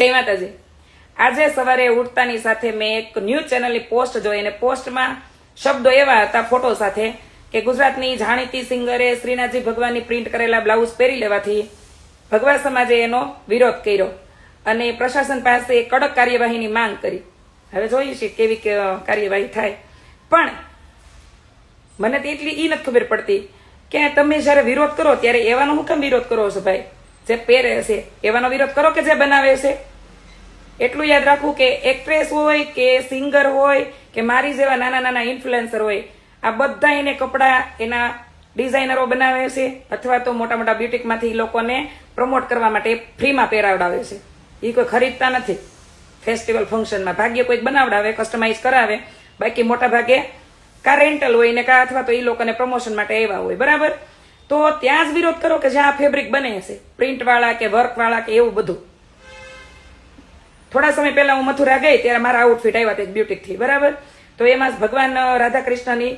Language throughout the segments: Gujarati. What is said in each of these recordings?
જય માતાજી. આજે સવારે ઉઠતાની સાથે મેં એક ન્યૂઝ ચેનલની પોસ્ટ જોઈ અને પોસ્ટમાં શબ્દો એવા હતા, ફોટો સાથે કે ગુજરાતની જાણીતી સિંગરે શ્રીનાથજી ભગવાનની પ્રિન્ટ કરેલા બ્લાઉઝ પહેરી લેવાથી ભગવા સમાજે એનો વિરોધ કર્યો અને પ્રશાસન પાસે કડક કાર્યવાહીની માંગ કરી. હવે જોઈએ છીએ કેવી કાર્યવાહી થાય. પણ મને તો એટલી ઈ નથી ખબર પડતી કે તમે જ્યારે વિરોધ કરો ત્યારે એવાનો હું કેમ વિરોધ કરો છો ભાઈ? જે પહેરે છે, એવાનો વિરોધ કરો કે જે બનાવે છે? એટલું યાદ રાખવું કે એક્ટ્રેસ હોય કે સિંગર હોય કે મારી જેવા નાના નાના ઇન્ફ્લુએન્સર હોય, આ બધા એને કપડાં એના ડિઝાઇનરો બનાવે છે અથવા તો મોટા મોટા બ્યુટિકમાંથી લોકોને પ્રમોટ કરવા માટે ફ્રીમાં પહેરાવડાવે છે. એ કોઈ ખરીદતા નથી. ફેસ્ટિવલ ફંક્શનમાં ભાગ્ય કોઈક બનાવડાવે કસ્ટમાઇઝ કરાવે, બાકી મોટા ભાગે કા રેન્ટલ હોય ને કા અથવા તો એ લોકોને પ્રમોશન માટે આવ્યા હોય, બરાબર? તો ત્યાં જ વિરોધ કરો કે જ્યાં ફેબ્રિક બને છે. પ્રિન્ટવાળા કે વર્કવાળા કે એવું બધું. થોડા સમય પહેલા હું મથુરા ગઈ ત્યારે મારા આઉટફિટ આવ્યા તે બ્યુટિકથી, બરાબર? તો એમાં ભગવાન રાધા કૃષ્ણની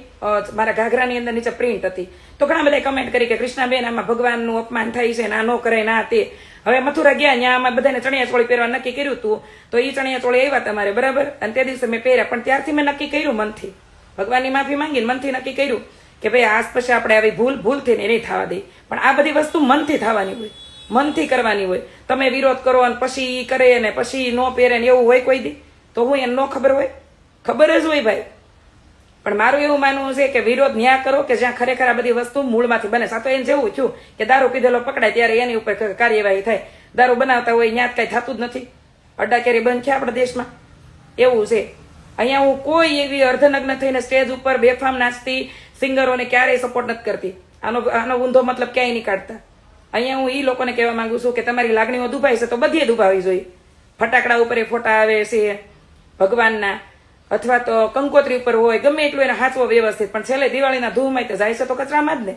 મારા ઘાઘરાની અંદર નીચે પ્રિન્ટ હતી. તો ઘણા બધા કમેન્ટ કરી કે કૃષ્ણાબેન, આમાં ભગવાનનું અપમાન થાય છે ના ન કરે ના તે. હવે મથુરા ગયા ત્યાં આમાં બધાને ચણિયા ચોળી પહેરવા નક્કી કર્યું હતું તો એ ચણિયા ચોળી આવ્યા તમારે, બરાબર? અને તે દિવસે મેં પહેર્યા, પણ ત્યારથી મેં નક્કી કર્યું મનથી. ભગવાનની માફી માંગીને મનથી નક્કી કર્યું કે ભાઈ આજ પછી આપણે આવી ભૂલ, ભૂલથી નહીં થવા દઈ પણ આ બધી વસ્તુ મનથી થવાની હોય. મનથી કરવાની હોય. તમે વિરોધ કરો અને પછી એ કરે ને પછી નો પહેરે ને એવું હોય કોઈ દી? તો હું એને ન ખબર હોય? ખબર જ હોય ભાઈ. પણ મારું એવું માનવું છે કે વિરોધ ન્યા કરો કે જ્યાં ખરેખર આ બધી વસ્તુ મૂળમાંથી બને. સાતો એને જેવું થયું કે દારૂ પીધેલો પકડાય ત્યારે એની ઉપર કાર્યવાહી થાય. દારૂ બનાવતા હોય ત્યાં કઈ થતું જ નથી. અડ્ડા કેરી બંધ છે આપણા દેશમાં. એવું છે. અહીંયા હું કોઈ એવી અર્ધનગ્ન થઈને સ્ટેજ ઉપર બેફામ નાચતી, સિંગરોને ક્યારેય સપોર્ટ નથી કરતી. આનો આનો ઊંધો મતલબ ક્યાંય નહીં કાઢતા. અહીંયા હું એ લોકોને કહેવા માંગુ છું કે તમારી લાગણીઓ દુભાઈ છે તો બધીએ દુભાવી જોઈએ. ફટાકડા ઉપર એ ફોટા આવે છે ભગવાનના, અથવા તો કંકોત્રી ઉપર હોય, ગમે એટલું એને હાચવો વ્યવસ્થિત, પણ છેલ્લે દિવાળીના ધૂમમાં તો જાય છે તો કચરામાં જ ને.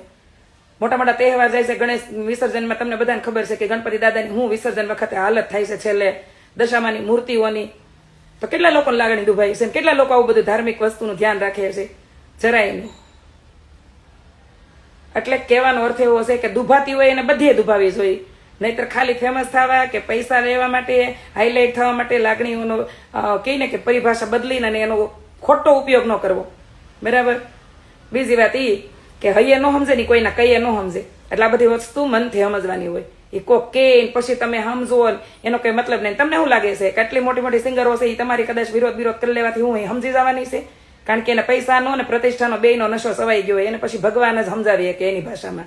મોટા મોટા તહેવાર જાય છે, ગણેશ વિસર્જનમાં તમને બધાને ખબર છે કે ગણપતિ દાદાની હું વિસર્જન વખતે હાલત થાય છે છેલ્લે દશામાની મૂર્તિઓની. તો કેટલા લોકોને લાગણી દુભાઈ છે કેટલા લોકો આવું બધું ધાર્મિક વસ્તુનું ધ્યાન રાખે છે? જરાય નહીં. એટલે કહેવાનો અર્થ એવો છે કે દુભાતી હોય એને બધીએ દુભાવી જોઈએ નહીતર ખાલી ફેમસ થવા કે પૈસા લેવા માટે હાઇલાઇટ થવા માટે લાગણીઓનો કહીને કે પરિભાષા બદલીને અને એનો ખોટો ઉપયોગ ન કરવો. બરાબર? બીજી વાત એ કે હૈયે ન સમજે ને કોઈના કહીએ ન સમજે. એટલે આ બધી વસ્તુ મનથી સમજવાની હોય. એ કોક કે પછી તમે સમજો એનો કઈ મતલબ નહીં. તમને શું લાગે છે કે આટલી મોટી મોટી સિંગરો છે એ તમારી કદાચ વિરોધ વિરોધ કરી લેવાથી હું સમજી જવાની છે? કારણ કે એને પૈસાનો ને પ્રતિષ્ઠાનો બેયનો નશો સવાઈ ગયો એને પછી ભગવાન જ સમજાવીએ કે એની ભાષામાં.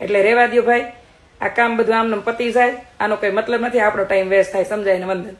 એટલે રેવા દ્યો ભાઈ, આ કામ બધું આમને પતી જાય. આનો કોઈ મતલબ નથી, આપણો ટાઈમ વેસ્ટ થાય, સમજાય ને વંદન.